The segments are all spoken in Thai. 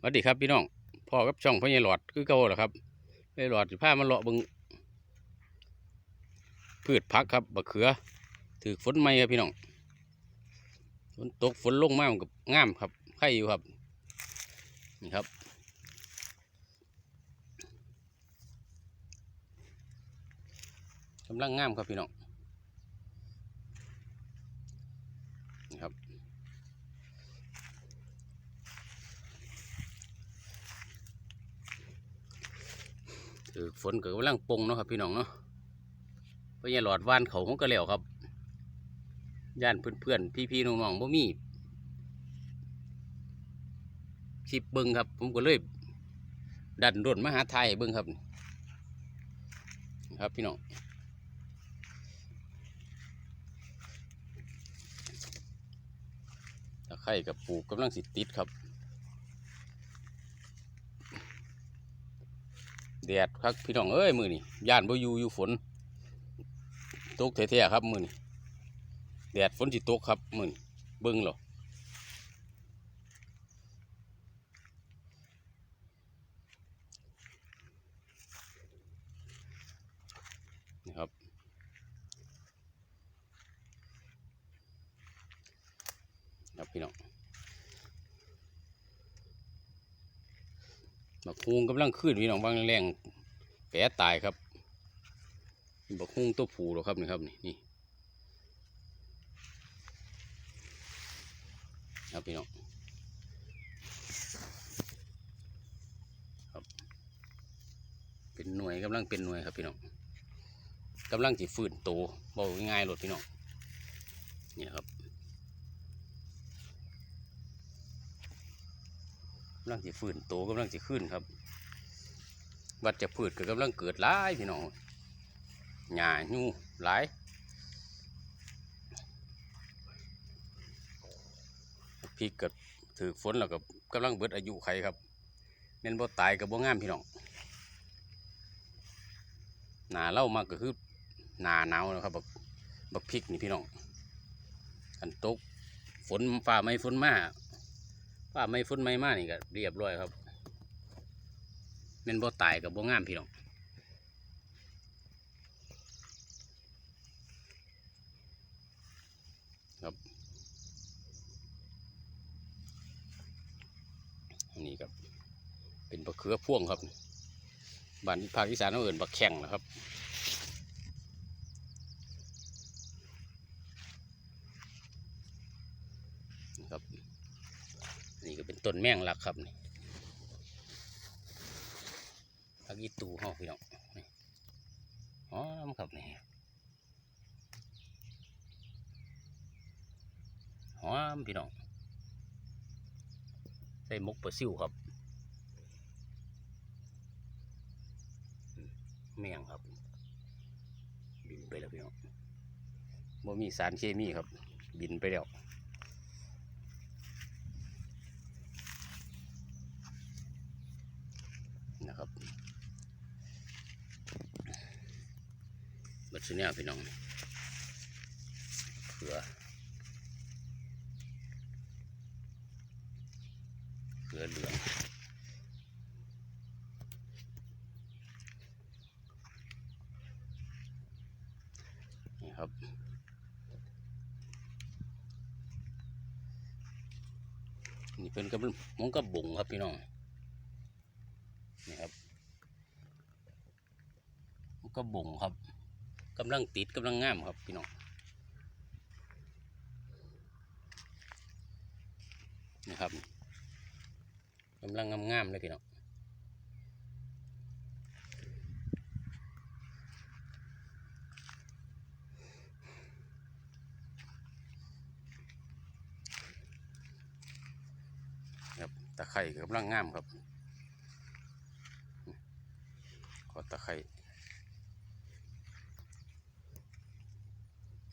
สวัสดีครับพี่น้องพ่อกับช่องพ่อใหญ่หลอดคือเก่าแหละครับไอ้หลอดสิพามาเลาะบิงพืชพักครับบะเขือถือฝนไหมครับพี่น้องฝนตกฝนลงมามันกับง่ามครับไข่อยู่ครับนี่ครับกำลังง่ามครับพี่น้องนี่ครับ ฝนก็กำลังปงเนาะครับพี่น้องเนาะเพราะอย่าหลอดว่านเขาผมก็แล้วครับ ย่านเพื่อนๆ พี่ๆน้องๆบ่มีคลิปเบิ้งครับ ผมก็เลยดันร่นมาหาไทยเบิ้งครับนะครับพี่น้องตะไคร่กับปลูกกำลังสิติดครับ แดดครับพี่น้องเอ้ยมือนี่ย่านบ่อยู่อยู่ฝนตกแท้ๆครับมือนี่แดดฝนสิตกครับมือนี่เบิ่งหรอนี่ครับครับพี่น้อง บักฮุงกำลังขึ้นพี่น้องบางแรงแผลตายครับบักฮุงตัวผูหรอครับนี่ครับนี่นี่ครับพี่น้องครับ เป็นหน่วยกำลังเป็นหน่วยครับพี่น้องกำลังจีฟื้นโตบอกง่ายๆรถพี่น้องเนี่ยครับำลังจีฟื้นโตกำลังจีขึ้นครับ วัดจะพืชก็กำลังเกิดหลายพี่น้องหญ้ายูหลายพริกก็ถือฝนแล้วก็กำลังเบิดอายุไขครับแม่นบ่ตายกับบ่งามพี่น้องหนาเล่ามากก็คือหนาหนาวนะครับบักบักพริกนี่พี่น้องกันตกฝนฟ้าไม่ฝนมา ฟ้าไม่ฝนไม่มานี่ก็เรียบร้อยครับแม่นบ่ตายกับบ่งามพี่น้องครับนนี้ครับ เป็นบักเขือพ่วงครับบ้านภาคอีสานเขาเอิ้นบักแข้งนะครับครับ นี่ก็เป็นต้นแมงลักครับนี่ผักอีตูเฮาพี่น้องนี่หอมครับนี่หอมพี่น้องใส่มกปลาซิวครับอืมงครับ บินไปแล้วพี่น้องบ่มีสารเคมีครับ บินไปแล้ว นะครับบัดชุเนี่ยพี่น้องเขือเขือเหลืองนี่ครับนี่เป็นกระมงกระบุงครับพี่น้อง นี่ครับมง กบุงครับกำลังติดกำลังงามครับพี่น้องนี่ครับกำลังงามๆเลยพี่น้องครับตะไคร่ก็กำลังงามครับ ขอตะไคร่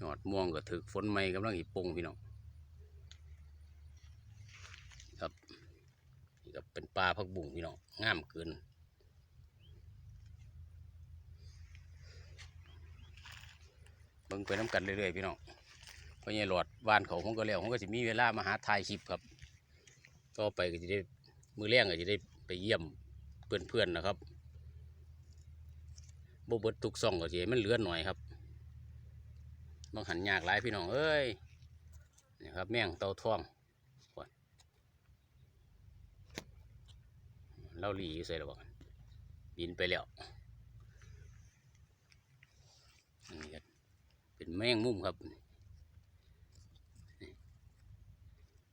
ยอดม่วงก็ถึกฝนใหม่กำลังอีปงพี่น้องครับนี่ก็เป็นปลาพักบุ่งพี่น้องงามเกินเบิ่งไปน้ำกันเรื่อยๆพี่น้องเพราะงี้หลอดวานเขาผมก็แล้วผมก็จะมีเวลามาหาถ่ายคลิปครับต่อไปก็จะได้มือแรงก็จะได้ไปเยี่ยมเพื่อนๆนะครับบ่เบิดทุกซ่องก็สิให้มันเหลือหน่อยครับ บางหันยากหลายพี่น้องเอ้ยนี่ครับแม่งเต่าทองก่อนเล่าหลีอยู่ใส่ระบอกบินไปแล้วอันนี้ก็เป็นแมงมุมครับ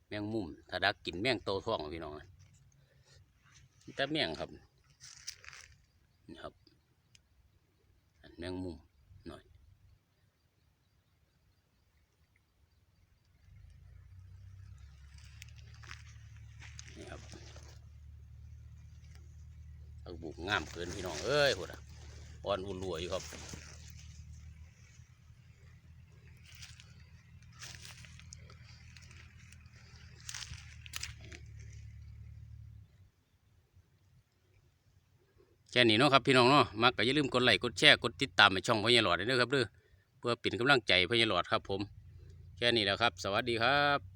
แมงมุมถ้าดักกินแมงเต่าทองพี่น้องแต่แมงครับนี่ครับอันแมงมุมหน่อย นี่ครับเอา บุกงามเกินพี่น้องเอ้ยพุ่นอะอ่อนอุ่นรวอยู่ครับแค่นี้เนาะครับพี่น้องเนาะมักก็อย่าลืมกดไลค์กดแชร์กดติดตามในช่องพญาหลอดด้วยเด้อครับเด้อเพื่อเป็นกำลังใจพญาหลอดครับผม แค่นี้แล้วครับ สวัสดีครับ